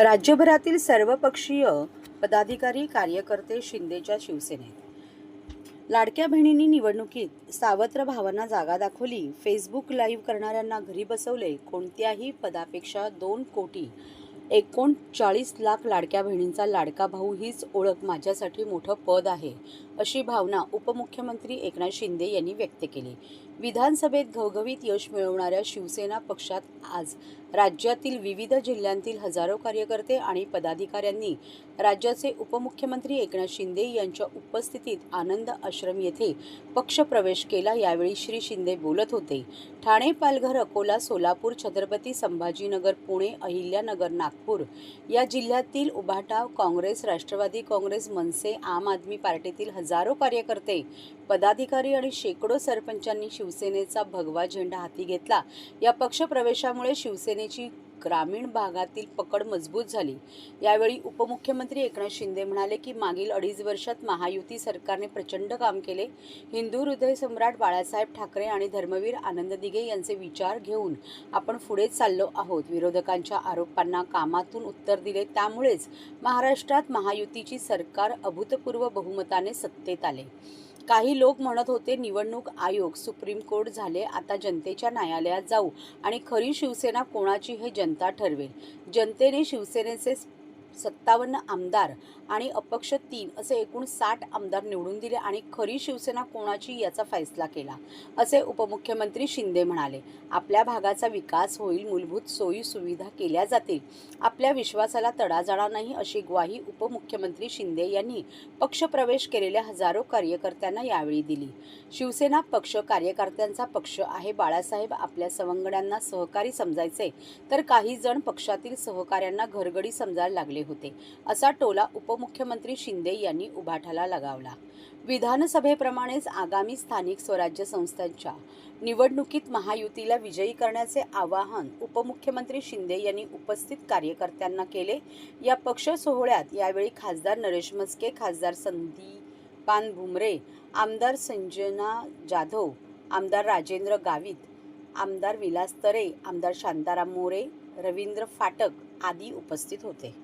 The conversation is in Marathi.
राज्यभरातील सर्वपक्षीय पदाधिकारी कार्यकर्ते शिंदेच्या शिवसेनेत. लाडक्या बहिणींनी निवडणुकीत सावत्र भावांना जागा दाखवली. फेसबुक लाईव्ह करणाऱ्यांना घरी बसवले. कोणत्याही पदापेक्षा दोन कोटी एकोणचाळीस लाख लाडक्या बहिणींचा लाडका भाऊ हीच ओळख माझ्यासाठी मोठं पद आहे अशी भावना उपमुख्यमंत्री एकनाथ शिंदे यांनी व्यक्त केली. विधानसभेत घवघवीत यश मिळवणाऱ्या शिवसेना पक्षात आज राज्यातील विविध जिल्ह्यांतील हजारो कार्यकर्ते आणि पदाधिकाऱ्यांनी राज्याचे उपमुख्यमंत्री एकनाथ शिंदे यांच्या उपस्थितीत आनंद आश्रम येथे पक्षप्रवेश केला. यावेळी श्री शिंदे बोलत होते ठाणे पालघर अकोला सोलापूर छत्रपती संभाजीनगर पुणे अहिल्यानगर नागपूर या जिल्ह्यातील उभाटा काँग्रेस राष्ट्रवादी काँग्रेस मनसे आम आदमी पार्टीतील हजारो कार्यकर्ते पदाधिकारी आणि शेकडो सरपंचांनी शिवसेनेचा भगवा झेंडा हाती घेतला. या पक्षप्रवेशामुळे शिवसेनेची ग्रामीण भागातील पकड मजबूत झाली. यावेळी उपमुख्यमंत्री एकनाथ शिंदे म्हणाले की मागील अडीच वर्षात महायुती सरकारने प्रचंड काम केले. हिंदू हृदय सम्राट बाळासाहेब ठाकरे आणि धर्मवीर आनंद दिघे यांचे विचार घेऊन आपण पुढे चाललो आहोत. विरोधकांच्या आरोपांना कामातून उत्तर दिले. त्यामुळेच महाराष्ट्रात महायुतीची सरकार अभूतपूर्व बहुमताने सत्तेत आले. काही लोक म्हणत होते निवडणूक आयोग सुप्रीम कोर्ट झाले आता जनतेच्या न्यायालयात जाऊ आणि खरी शिवसेना कोणाची हे जनता ठरवेल. जनतेने शिवसेनेचे सत्तावन्न आमदार आणि अपक्ष तीन असे एकूण साठ आमदार निवडून दिले आणि खरी शिवसेना कोणाची याचा फैसला केला असे उपमुख्यमंत्री शिंदे म्हणाले. आपल्या भागाचा विकास होईल मूलभूत सोयी सुविधा केल्या जातील. आपल्या विश्वासाला तडा जाणार नाही अशी ग्वाही उपमुख्यमंत्री शिंदे यांनी पक्षप्रवेश केलेल्या हजारो कार्यकर्त्यांना यावेळी दिली. शिवसेना पक्ष कार्यकर्त्यांचा पक्ष आहे बाळासाहेब आपल्या सवंगड्यांना सहकारी समजायचे तर काही जण पक्षातील सहकाऱ्यांना घरगडी समजायला लागले होते. असा टोला उपमुख्यमंत्री शिंदे यांनी उभाठाला लगावला. विधानसभेप्रमाणेच आगामी स्थानिक स्वराज्य संस्थांच्या निवडणुकीत महायुतीला विजयी करण्याचे आवाहन उपमुख्यमंत्री शिंदे यांनी उपस्थित कार्यकर्त्यांना केले. या पक्ष सोहळ्यात यावेळी खासदार नरेश मस्के खासदार संदीपान भुमरे आमदार संजना जाधव आमदार राजेंद्र गावित आमदार विलास तरे आमदार शांताराम मोरे रवींद्र फाटक आदी उपस्थित होते.